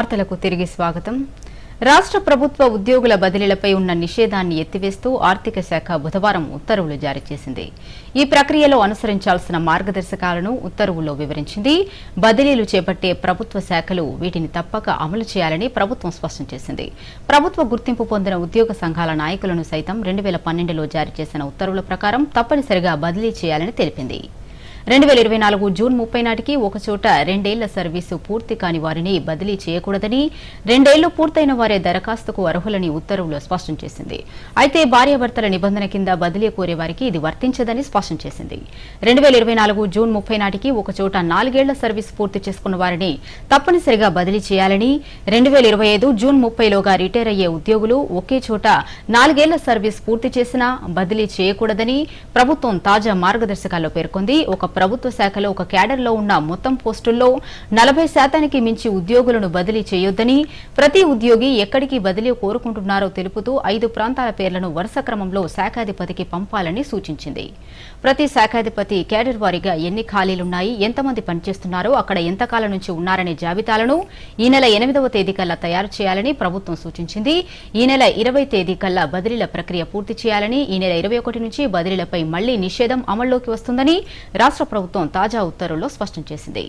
వార్తలకు తిరిగి స్వాగతం. రాష్ట్ర ప్రభుత్వ ఉద్యోగుల బదిలీలపై ఉన్న నిషేధాన్ని ఎత్తివేస్తూ ఆర్థిక శాఖ బుధవారం ఉత్తర్వులు జారీ చేసింది. ఈ ప్రక్రియలో అనుసరించాల్సిన మార్గదర్శకాలను ఉత్తర్వుల్లో వివరించింది. బదిలీలు చేపట్టే ప్రభుత్వ శాఖలు వీటిని తప్పక అమలు చేయాలని ప్రభుత్వం స్పష్టం చేసింది. ప్రభుత్వ గుర్తింపు పొందిన ఉద్యోగ సంఘాల నాయకులను సైతం రెండు వేల పన్నెండులో జారీ చేసిన ఉత్తర్వుల ప్రకారం తప్పనిసరిగా బదిలీ చేయాలని తెలిపింది. రెండు వేల ఇరవై నాలుగు జూన్ ముప్పై నాటికి ఒకచోట రెండేళ్ళ సర్వీసు పూర్తి కాని వారిని బదిలీ చేయకూడదని రెండేళ్ళు పూర్తయిన వారే దరఖాస్తుకు అర్హులని ఉత్తర్వులు స్పష్టం చేసింది. అయితే భార్యాభర్తల నిబంధన కింద బదిలీ కోరే వారికి ఇది వర్తించదని స్పష్టం చేసింది. రెండు వేల ఇరవై నాలుగు జూన్ ముప్పై నాటికి ఒకచోట నాలుగేళ్ళ సర్వీసు పూర్తి చేసుకున్న వారిని తప్పనిసరిగా బదిలీ చేయాలని రెండు వేల ఇరవై ఐదు జూన్ ముప్పైలోగా రిటైర్ అయ్యే ఉద్యోగులు ఒకే చోట నాలుగేళ్ళ సర్వీస్ పూర్తి చేసినా బదిలీ చేయకూడదని ప్రభుత్వం తాజా మార్గదర్శకాల్లో పేర్కొంది. ఒక ప్రభుత్వ శాఖలో ఒక క్యాడర్లో ఉన్న మొత్తం పోస్టుల్లో నలభై శాతానికి మించి ఉద్యోగులను బదిలీ చేయొద్దని ప్రతి ఉద్యోగి ఎక్కడికి బదిలీ కోరుకుంటున్నారో తెలుపుతూ ఐదు ప్రాంతాల పేర్లను వరుస క్రమంలో శాఖాధిపతికి పంపాలని సూచించింది. ప్రతి శాఖాధిపతి క్యాడర్ వారీగా ఎన్ని ఖాళీలున్నాయి ఎంతమంది పనిచేస్తున్నారో అక్కడ ఎంతకాలం నుంచి ఉన్నారనే జాబితాలను ఈ నెల ఎనిమిదవ తేదీ కల్లా తయారు చేయాలని ప్రభుత్వం సూచించింది. ఈ నెల ఇరవై తేదీ కల్లా బదిలీల ప్రక్రియ పూర్తి చేయాలని ఈ నెల ఇరవై ఒకటి నుంచి బదిలీలపై మళ్ళీ నిషేధం అమల్లోకి వస్తుందని రాష్ట్ర ప్రభుత్వం తాజా ఉత్తర్వుల్లో స్పష్టం చేసింది.